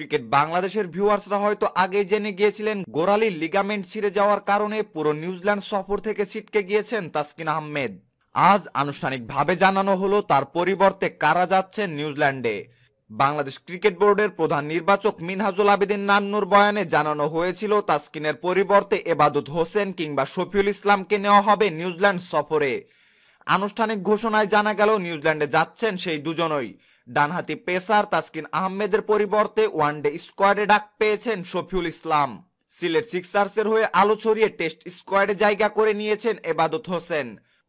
Cricket বাংলাদেশের ভিউয়ার্সরা হয়তো আগেই জেনে গিয়েছিলেন গোড়ালির লিগামেন্ট ছিঁড়ে যাওয়ার কারণে পুরো নিউজিল্যান্ড সফর থেকে ছিটকে গিয়েছেন তাসকিন আহমেদ। আজ আনুষ্ঠানিকভাবে জানানো হলো তার পরিবর্তে কারা যাচ্ছেন নিউজিল্যান্ডে। বাংলাদেশ ক্রিকেট বোর্ডের প্রধান নির্বাচক মিনহাজুল আবেদিন নান্নুর বয়ানে জানানো হয়েছিল, তাসকিনের পরিবর্তে এবাদত হোসেন কিংবা শফিউল ইসলামকে নেওয়া হবে নিউজিল্যান্ড সফরে। আনুষ্ঠানিক ঘোষণায় জানা গেল, নিউজিল্যান্ডে যাচ্ছেন সেই দুজনই। ডানহাতি পেসার তাসকিন আহমেদের পরিবর্তে ওয়ানডে স্কোয়াডে ডাক পেয়েছেন শফিউল ইসলাম। সিলেট সিক্সার্সের হয়ে আলো ছড়িয়ে টেস্ট স্কোয়াডে জায়গা করে নিয়েছেন এবাদত হোসেন।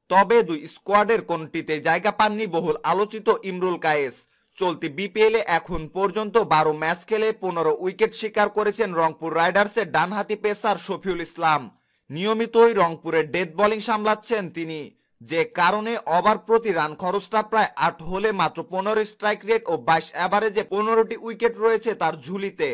তবে দুই স্কোয়াডের কোনটিতে জায়গা পাননি বহুল আলোচিত ইমরুল কায়েস। চলতি বিপিএল এখন পর্যন্ত বারো ম্যাচ খেলে পনেরো উইকেট শিকার করেছেন রংপুর রাইডার্সের ডানহাতি পেসার শফিউল ইসলাম। নিয়মিতই রংপুরের ডেথ বোলিং সামলাচ্ছেন তিনি। যে কারণে ওভার প্রতি রান খরচটা প্রায় আট হলে মাত্র পনেরো স্ট্রাইক রেট ও বাইশ অ্যাভারেজে পনেরোটি উইকেট রয়েছে তার ঝুলিতে।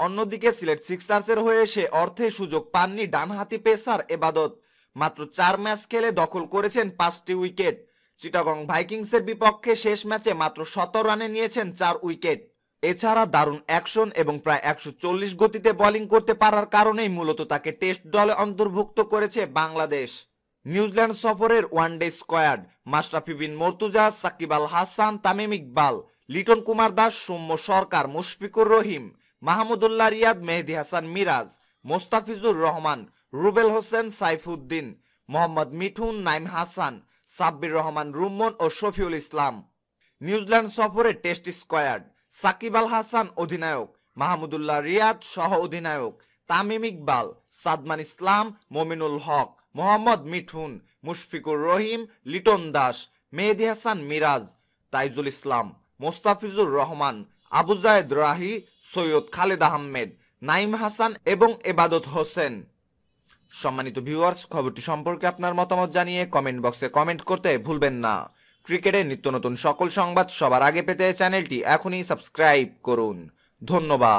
অন্যদিকে সিলেট সিক্সার্সের হয়ে সে অর্থে সুযোগ পাননি ডানহাতি পেসার এবাদত। মাত্র চার ম্যাচ খেলে দখল করেছেন পাঁচটি উইকেট। চিটাগং ভাইকিংসের বিপক্ষে শেষ ম্যাচে মাত্র সতেরো রানে নিয়েছেন চার উইকেট। এছাড়া দারুণ অ্যাকশন এবং প্রায় একশো চল্লিশ গতিতে বোলিং করতে পারার কারণেই মূলত তাকে টেস্ট দলে অন্তর্ভুক্ত করেছে বাংলাদেশ। নিউজিল্যান্ড সফরের one day squad Mashrafe Bin Mortaza, Shakib Al Hasan, Tamim Iqbal, Liton Kumar Das, Soumya Sarkar, Mushfiqur Rahim, Mahmudullah Riyad, Mehedi Hasan Miraz, Mustafizur Rahman, Rubel Hossain Saifuddin, Mohammad Mithun, Naim Hasan, Sabbir Rahman Rumman ও Shafiul Islam. New Zealand সফরে test squad, Shakib Al Hasan অধিনায়ক, মাহমুদুল্লাহ রিয়াদ সহ অধিনায়ক, তামিম ইকবাল, সাদমান ইসলাম, মমিনুল হক। মোহাম্মদ মিঠুন, মুশফিকুর রহিম, লিটন দাস, মেহেদি হাসান মিরাজ, তাইজুল ইসলাম, মোস্তাফিজুর রহমান, আবু জায়েদ রাহি, সৈয়দ খালেদ আহমেদ, নাইম হাসান এবং এবাদত হোসেন। সম্মানিত viewers, খবরটি সম্পর্কে আপনার মতামত জানিয়ে কমেন্ট বক্সে কমেন্ট করতে ভুলবেন না। ক্রিকেটের নিত্য নতুন সকল সংবাদ সবার আগে পেতে চ্যানেলটি এখনই সাবস্ক্রাইব করুন। ধন্যবাদ।